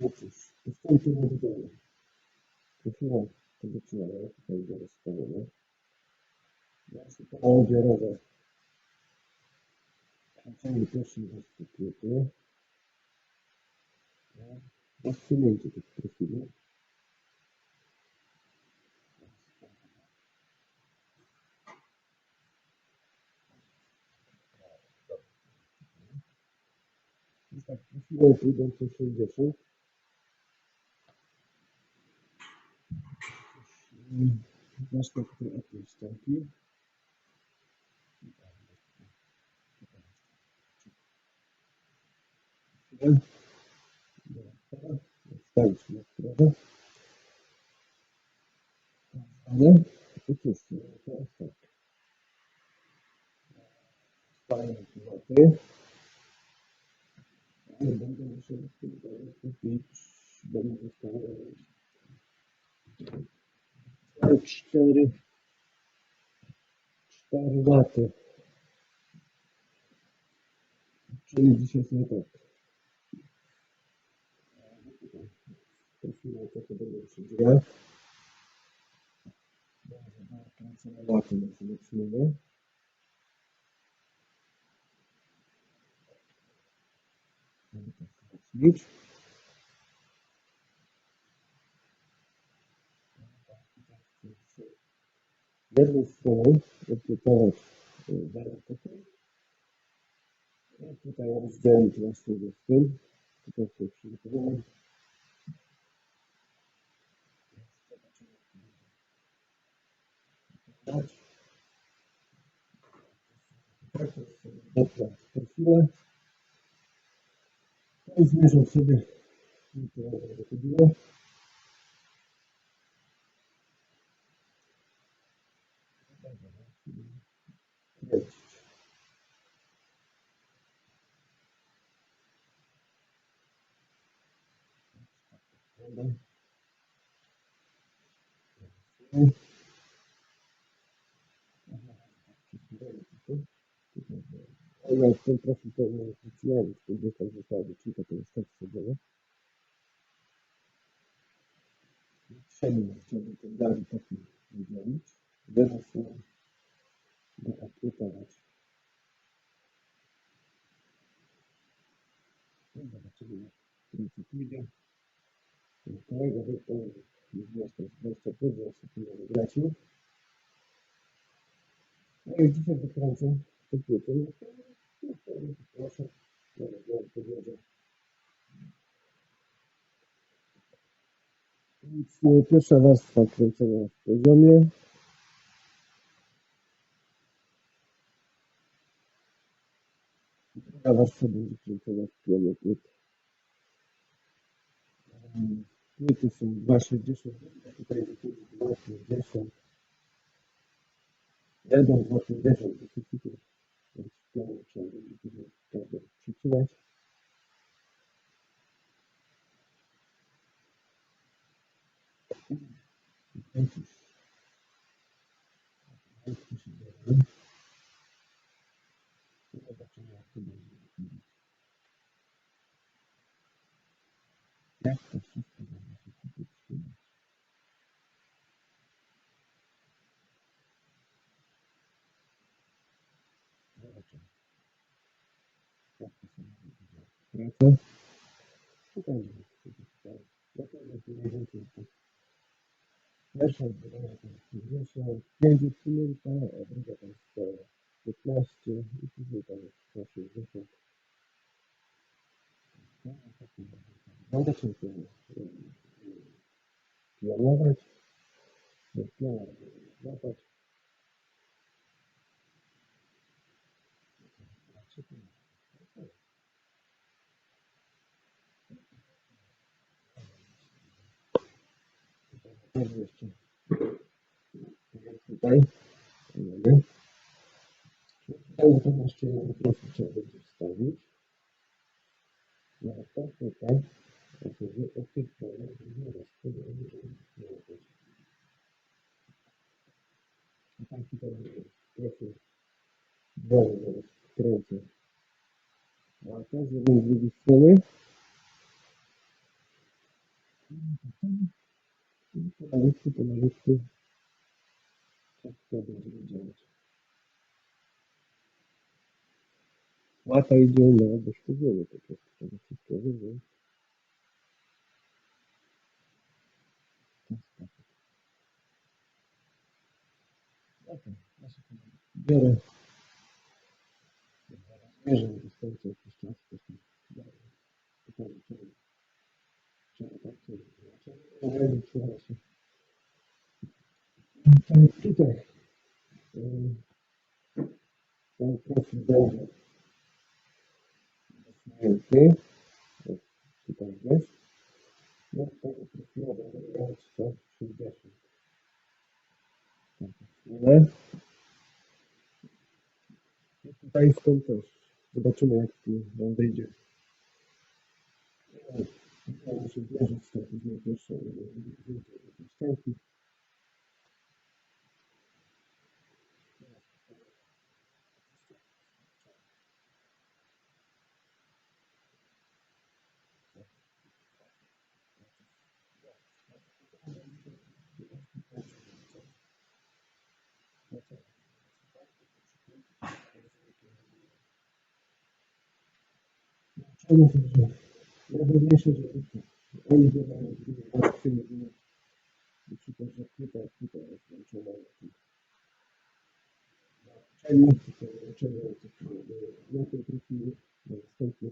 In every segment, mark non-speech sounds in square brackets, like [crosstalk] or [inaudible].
No cóż, postępy nie widzimy. Trafiłem tego ciała, tutaj go rozstawione. Ja się to biorę Zaczęli pierwszy instytuty. Rozsunięcie tych profili. Tak, profile pójdą po 60. Zacznę tutaj od tej wstępki. Wstawić na stronę. Ale i cóż, teraz tak. Staję piloty. Cztery, cztery laty. Czyli dzisiaj sobie tak. Profile to to będą przy drzwiach. Dobrze, kręcone laty przyjmę. Będę tak wzmocnić. Z jednej strony. I tutaj rozdzielić właśnie z tym. Tutaj sobie przygotowałem. Dobra, profile. I zmierzam sobie, to wychodziło. Kręcić. Dobra. Ja w ten profil to nie wróciłem, gdzieś tam została wycinka, to jest tak sobie. Trzemi chciałbym ten dalej taki wydzielić. Teraz. No zobaczymy, jak to pójdzie. Już jest 25, jeszcze tu nie wygracił. No i dzisiaj wykręcę te płyty. Proszę, nie powiedział. Więc e, pierwsza warstwa kręcenia w poziomie. Druga warstwa będzie kręcona w. Mm, Płyty Плюсом 2,60, рядом 80, действительно, надо читать. Yeah, mniej więcej tak. Pierwsza zbieranie to jest 50, 5 usunięta, a druga to jest e, 15 i później tam jest 160. No, taki będzie. Będę się tym pionować, bez piona złapać. Może jeszcze tutaj. Mamy. Tutaj na jeszcze jeden profil trzeba będzie wstawić. No a to tutaj, oczywiście od tej strony nie rozpoczynamy, tam tutaj profil zaraz kręcę. A to z drugiej strony. I pomalutku, pomalutku wszystko będzie działać. Łata idzie, no, bo szkodzenie po prostu tego wszystkiego, więc Okej, ja się tu biorę. Zmierzę do skońca jakiś czas. to się dalej. Pytanie, czemu? Czemu tak? Się... Tak, Tutaj. Ten profil zasunięty. O, Tutaj jest. No, tego profilu będę miał 160. Tak, chwilę. I tutaj stąd też. Zobaczymy, jak tu nam wyjdzie. Ja muszę wierzyć to e, to, że najważniejsze, żeby oni działają, żeby reakcje nie było. Na przykład, że tutaj, tutaj jest włączona na tym uczeniu, tutaj uczenie na tym profilu, na następnym.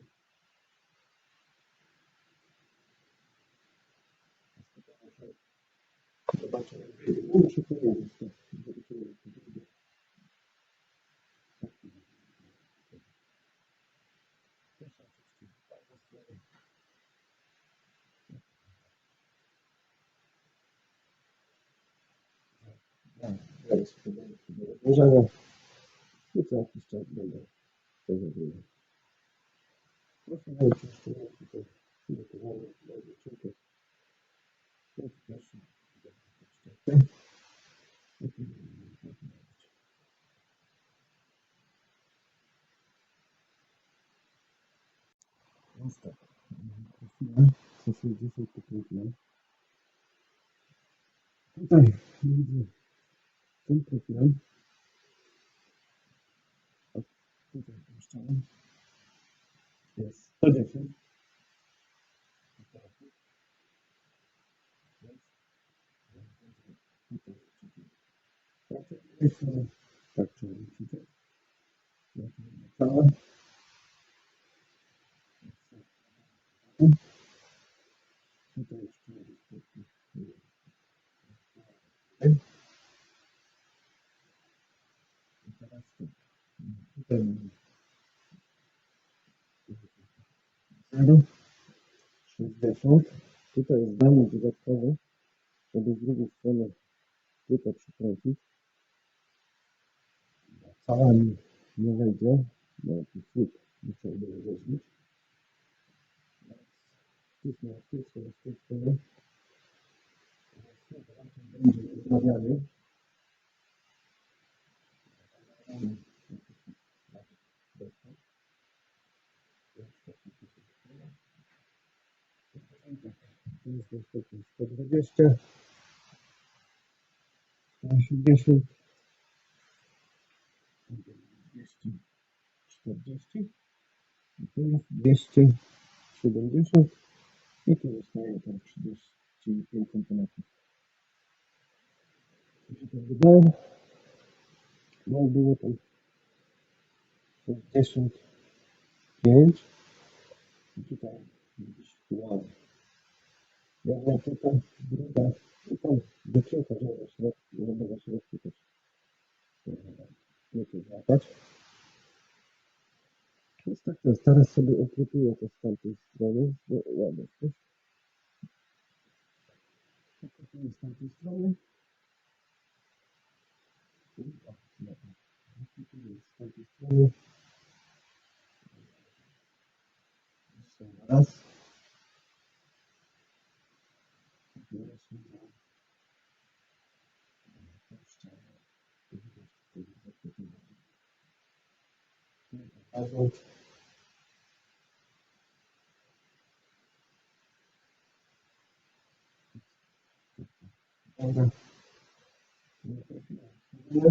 Zobaczę, jak. No muszę powiedzieć to. Zobaczymy, jak to wyjdzie. Zaraz rozwiązania. I co jakiś czas będę to zrobił. Proszę bardzo, jeszcze mam tutaj przygotowane na dziewczynkę. To jest pierwszy. Tak robić. Więc tak. Profile 160 pokrętne. Tutaj między tym profilem a tutaj puszczałem jest 110 tak 60. Tutaj jest dany dodatkowy, żeby z drugiej strony tutaj przykręcić. Cała mi nie wejdzie, bo jakiś słup musiał by wyrzucić. Wcisnę, wcisnę, wcisnę. Będzie uprawiany. Thank you. 120, 120, 80, 240 i tu jest 270 i tu zostaje tam 35 cm. Jeśli to tak wydałem, no było tam 65 i tutaj widzisz, wow tu Jedna tutaj, druga tam dziewczynka, żeby we środku, żeby we środku też nie to złapać. Więc tak to jest. Teraz sobie ukrypuję to z tamtej strony, bo ładnie coś. Ukrypuję z tamtej z tamtej strony. Jeszcze raz. Teraz chyba puszczam. To widać tutaj zakrytowanie. Pokażę. Dobra. Nie trafiłem. Nie.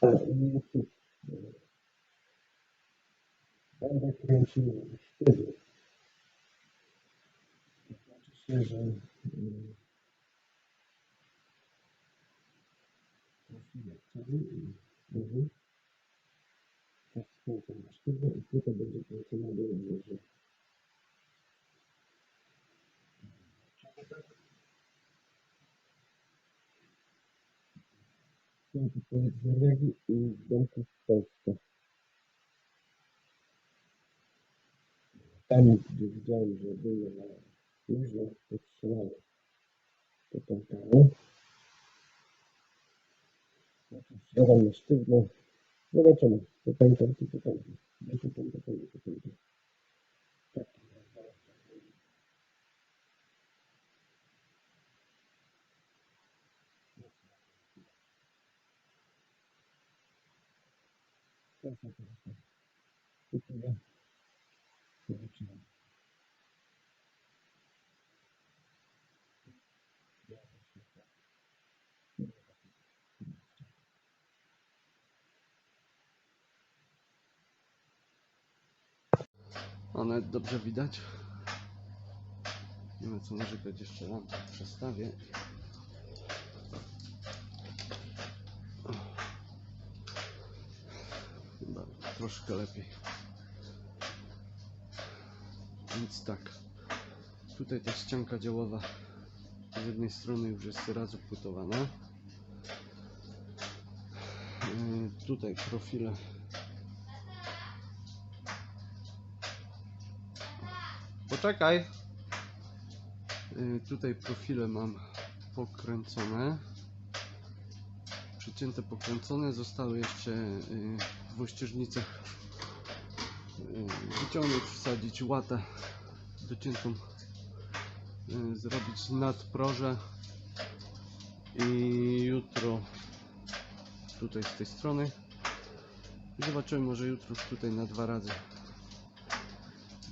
A, i jeszcze, e, Będę kręcił sztylet. To znaczy się, że mm, profilek skręcam na sztywno i tutaj będzie kręcona do że Piękny projekt z Norwegii i z domku w Polsce. Tam, gdzie widziałem, że były na strzelałem. To pękało. Znaczy, strzelam na sztywno. Zobaczymy. To pękam, czy to pękam. Nie to pękam, to nie to pękam. Tak. Tak, tak, tak, tak. I tyle. Zobaczymy. O, nawet dobrze widać. Nie ma co narzekać, jeszcze lampę przestawię. Chyba troszkę lepiej. Więc tak. Tutaj ta ścianka działowa z jednej strony już jest raz upłytowana. Yy, Tutaj profile Poczekaj. Y, Tutaj profile mam pokręcone. Przycięte, pokręcone. Zostały jeszcze y, w ościeżnicach y, wyciągnąć, wsadzić łatę dociętą, y, zrobić nadproże i jutro tutaj z tej strony zobaczymy może jutro tutaj na dwa razy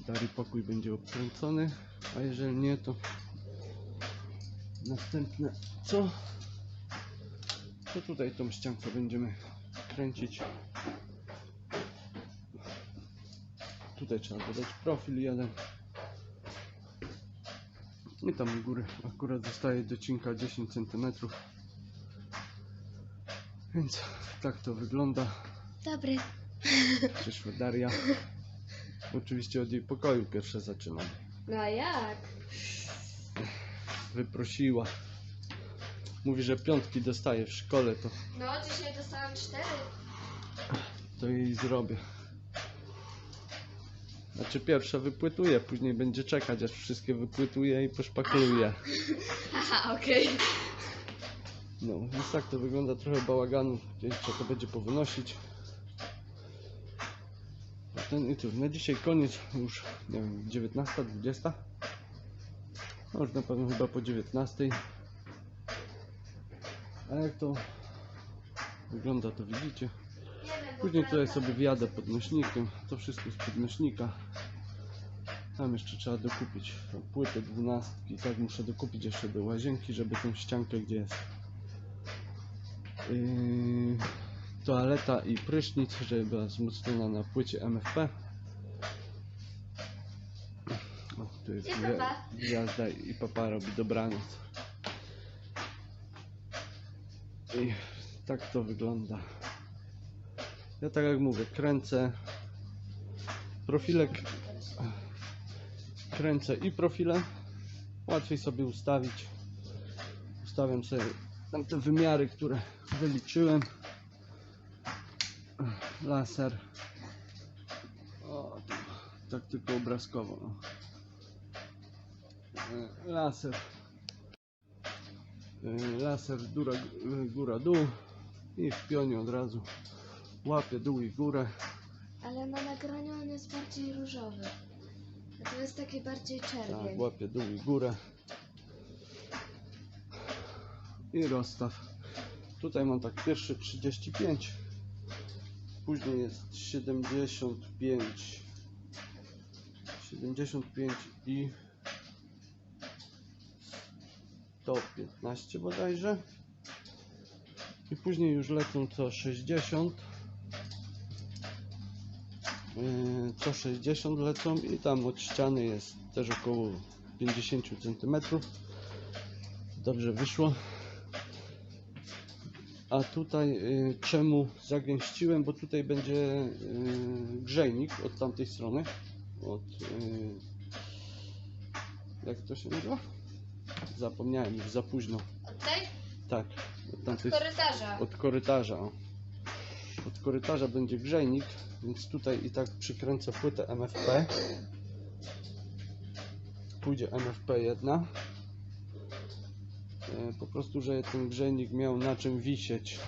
Dary pokój będzie obkręcony, a jeżeli nie, to następne co? To tutaj tą ściankę będziemy kręcić. Tutaj trzeba dodać profil jeden. I tam u góry akurat zostaje docinka 10 cm. Więc tak to wygląda. Dobry. Przyszła Daria. [laughs] Oczywiście od jej pokoju pierwsze zaczynam. No a jak? Wyprosiła. Mówi, że piątki dostaje w szkole, to, No, dzisiaj dostałam cztery. to jej zrobię. Znaczy pierwsze wypłytuje, później będzie czekać aż wszystkie wypłytuje i poszpakluje. Haha, [laughs] okej. No, więc tak to wygląda trochę bałaganu. Gdzieś trzeba to będzie powynosić. Ten tu. Na dzisiaj koniec już, nie wiem, 19, 20. No już na pewno chyba po 19. A jak to wygląda, to widzicie. Później tutaj sobie wjadę podnośnikiem. To wszystko z podnośnika. Tam jeszcze trzeba dokupić płytę dwunastki. Tak muszę dokupić jeszcze do łazienki, żeby tą ściankę, gdzie jest yy, toaleta i prysznic, żeby była wzmocniona na płycie MFP. O, tu jest papa. gwiazda i papa robi dobranoc. I tak to wygląda. Ja tak jak mówię, kręcę profilek, kręcę i profile. Łatwiej sobie ustawić. Ustawiam sobie tam te wymiary, które wyliczyłem. Laser. O, tak tylko obrazkowo. No. E, Laser. E, Laser góra, góra dół i w pionie od razu łapie dół i górę. Ale na nagraniu on jest bardziej różowy. A to jest taki bardziej Tak, czerwień. łapie dół i górę. I rozstaw. Tutaj mam tak pierwszy 35. Później jest 75. 75 i to 15 bodajże. I później już lecą co 60. Yy, Co 60 lecą i tam od ściany jest też około 50 cm. Dobrze wyszło. A tutaj y, czemu zagęściłem? Bo tutaj będzie y, grzejnik od tamtej strony. Od y, jak to się nazywa? Zapomniałem już za późno. Od tej? Tak, od tamtej Korytarza. od korytarza. o. Od korytarza będzie grzejnik, więc tutaj i tak przykręcę płytę MFP. Pójdzie MFP jedna. E, Po prostu, że ten grzejnik miał na czym wisieć.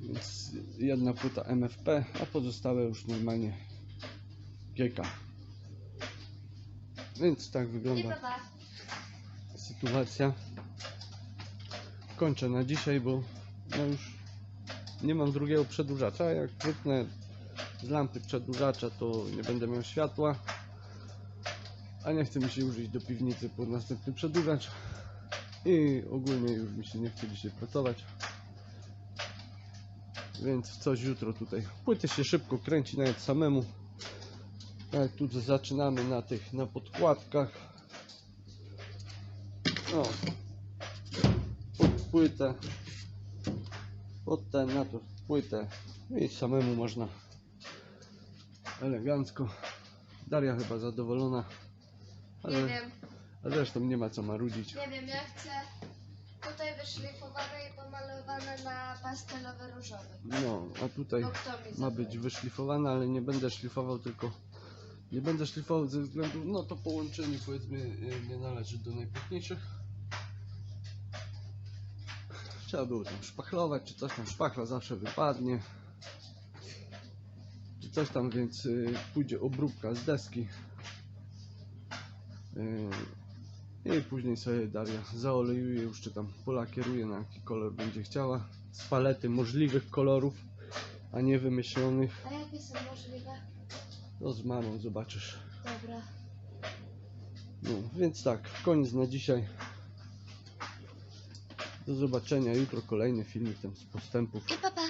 Więc jedna płyta MFP, a pozostałe już normalnie GK. Więc tak wygląda sytuacja. Kończę na dzisiaj, bo no już nie mam drugiego przedłużacza. Jak wypnę z lampy przedłużacza, to nie będę miał światła. A nie chce mi się już iść do piwnicy po następny przedłużacz. I ogólnie już mi się nie chce dzisiaj pracować. Więc coś jutro tutaj. Płyty się szybko kręci nawet samemu. Jak tu zaczynamy na tych, na podkładkach. O. Pod płytę. Pod ten, na to płytę. I samemu można elegancko. Daria chyba zadowolona. Nie Ale, wiem, a zresztą nie ma co marudzić. nie wiem, ja chcę tutaj wyszlifowane i pomalowane na pastelowy różowy. No, a tutaj Bo kto mi ma zabrał? być wyszlifowana, ale nie będę szlifował tylko. Nie będę szlifował ze względu, no to połączenie powiedzmy y, nie należy do najpiękniejszych. Trzeba było tam szpachlować, czy coś tam szpachla zawsze wypadnie. Czy coś tam, więc y, pójdzie obróbka z deski. Y, I później sobie Daria zaolejuje już, czy tam polakieruje na jaki kolor będzie chciała. Z palety możliwych kolorów, a nie wymyślonych. A jakie są możliwe? No z mamą zobaczysz. Dobra. No, więc tak, koniec na dzisiaj. Do zobaczenia jutro kolejny filmik tam z postępów. I papa.